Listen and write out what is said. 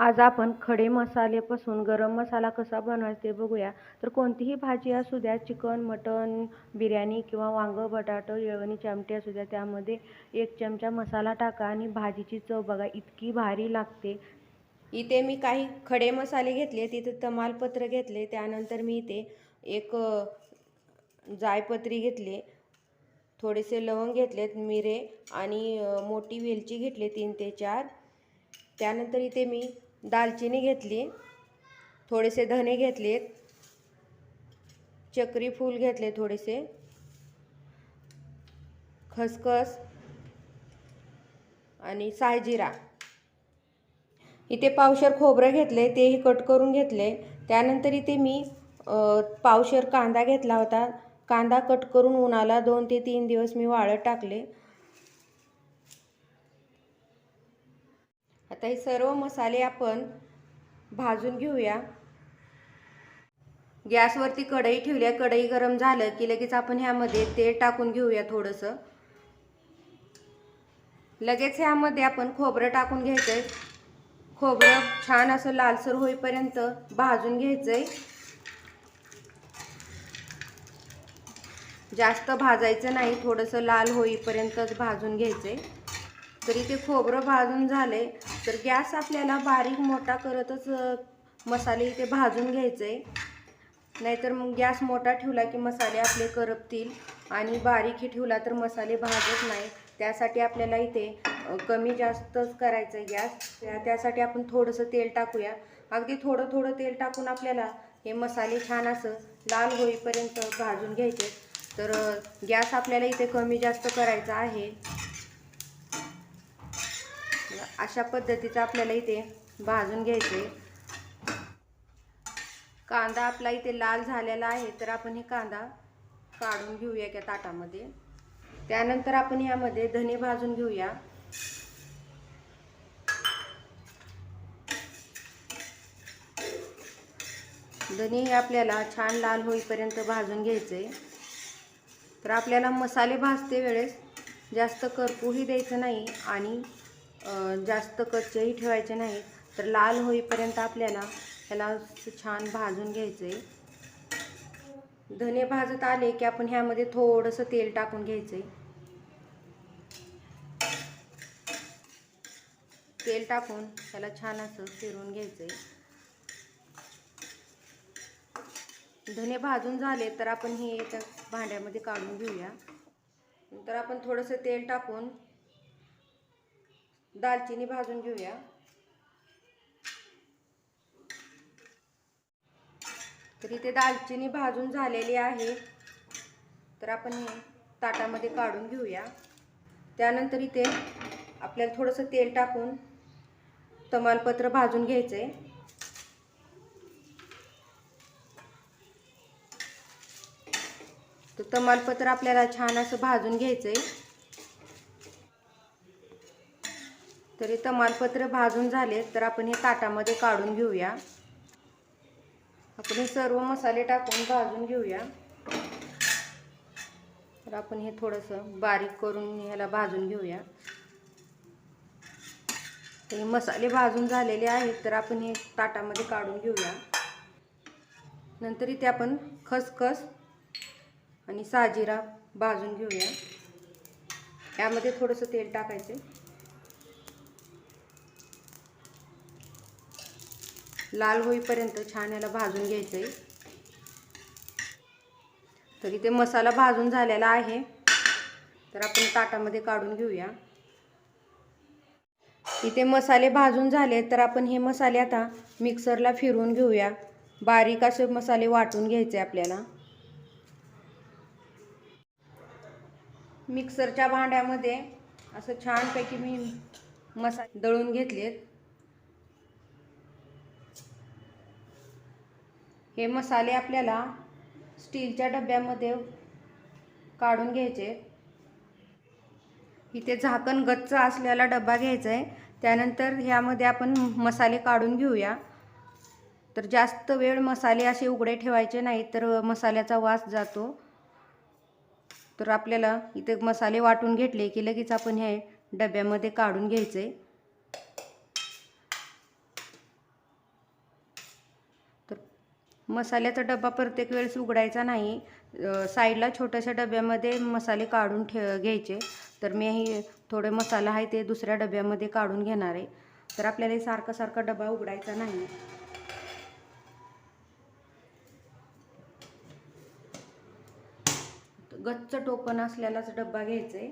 आज आपण खडे मसाल्यापासून गरम मसाला कसा बनवायचा ते बघूया. तर कोणतीही भाजी असू द्या चिकन मटन बिर्याणी किंवा वांगं बटाटं येळवणी चमटे असू द्या त्यामध्ये एक चमचा मसाला टाका आणि भाजीची चव बघा इतकी भारी लागते. इथे मी काही खडे मसाले घेतले तिथे तमालपत्र घेतले त्यानंतर मी इथे एक जायपत्री घेतले थोडेसे लवंग घेतलेत मिरे आणि मोठी वेलची घेतली तीन ते चार. त्यानंतर इथे मी दालचिनी घेतली थोडेसे धने घेतलेत चक्री फूल घेतले थोडेसे खसखस आणि सायजिरा. इथे पावशर खोबरं घेतले तेही कट करून घेतले. त्यानंतर इथे मी पावशर कांदा घेतला होता. कांदा कट करून उन्हाला दोन ते तीन दिवस मी वाळत टाकले. आता हे सर्व मसाले आपण भाजून घेऊया. गॅसवरती कढई ठेवल्या कढई गरम झालं की लगेच आपण ह्यामध्ये तेल टाकून घेऊया थोडंसं. लगेच ह्यामध्ये आपण खोबरं टाकून घ्यायचं आहे खोबरं छान असं लालसर होईपर्यंत भाजून घ्यायचं आहे जास्त भाजायचं नाही थोडंसं लाल होईपर्यंतच भाजून घ्यायचं आहे तर इथे खोबरं भाजून झाले तर गॅस आपल्याला बारीक मोठा करतच मसाले इथे भाजून घ्यायचे नाहीतर मग गॅस मोठा ठेवला की मसाले आपले करपतील. आणि बारीकही ठेवला तर मसाले भाजत नाही. त्यासाठी आपल्याला इथे कमी जास्तच करायचं आहे गॅस त्यासाठी आपण थोडंसं तेल टाकूया. अगदी थोडं थोडं तेल टाकून आपल्याला हे मसाले छान असं लाल होईपर्यंत भाजून घ्यायचे. तर गॅस आपल्याला इथे कमी जास्त करायचा आहे. अशा पद्धतीचं आपल्याला इथे भाजून घ्यायचे कांदा आपला इथे लाल झालेला आहे तर आपण हे कांदा काढून घेऊया एका ताटामध्ये. त्यानंतर आपण यामध्ये धने भाजून घेऊया. धने हे आपल्याला छान लाल होईपर्यंत भाजून घ्यायचे तर आपल्याला मसाले भाजते वेळेस जास्त करपूही द्यायचं नाही आणि जास्त कच्चेही ठेवायचे नाही तर लाल होईपर्यंत आपल्याला ह्याला छान भाजून घ्यायचं आहे धने भाजत आले की आपण ह्यामध्ये थोडंसं तेल टाकून घ्यायचं आहे तेल टाकून त्याला छान असं फिरून घ्यायचं आहे धने भाजून झाले तर आपण हे एका भांड्यामध्ये काढून घेऊया. नंतर आपण थोडंसं तेल टाकून दालचिनी भाजून घेऊया. तर इथे दालचिनी भाजून झालेली आहे. तर आपण हे ताटामध्ये काढून घेऊया. त्यानंतर इथे आपल्याला थोडंसं तेल टाकून तमालपत्र भाजून घ्यायचं आहे तर तमालपत्र आपल्याला छान असं भाजून घ्यायचं आहे तर हे तमालपत्र भाजून झाले तर आपण हे ताटामध्ये काढून घेऊया. आपण हे सर्व मसाले टाकून भाजून घेऊया. तर आपण हे थोडंसं बारीक करून ह्याला भाजून घेऊया. हे मसाले भाजून झालेले आहेत तर आपण हे ताटामध्ये काढून घेऊया. नंतर इथे आपण खसखस आणि साजिरा भाजून घेऊया. यामध्ये थोडंसं तेल टाकायचं लाल होईपर्यंत छान याला भाजून घ्यायचं आहे तर इथे मसाला भाजून झालेला आहे. तर आपण ताटामध्ये काढून घेऊया. इथे मसाले भाजून झाले तर आपण हे मसाले आता मिक्सरला फिरवून घेऊया. बारीक असे मसाले वाटून घ्यायचे आपल्याला. मिक्सरच्या भांड्यामध्ये असं छानपैकी मी मसाले दळून घेतलेत. हे मसाले आपल्याला स्टीलच्या डब्यामध्ये काढून घ्यायचे. इथे झाकण गच्च असलेला डब्बा घ्यायचा आहे. त्यानंतर ह्यामध्ये आपण मसाले काढून घेऊया. तर जास्त वेळ मसाले असे उघडे ठेवायचे नाही तर मसाल्याचा वास जातो. तर आपल्याला इथे मसाले वाटून घेतले की लगेच आपण हे डब्यामध्ये काढून घ्यायचे. मसाल्याचा डबा प्रत्येक वेळेस उघडायचा नाही. साईडला छोट्याशा डब्यामध्ये मसाले काढून ठे घ्यायचे. तर मी हे थोडे मसाला आहे ते दुसऱ्या डब्यामध्ये काढून घेणार आहे. तर आपल्याला हे सारखा सारखा डबा उघडायचा नाही. गच्च टोपण असलेलाच डब्बा घ्यायचा आहे.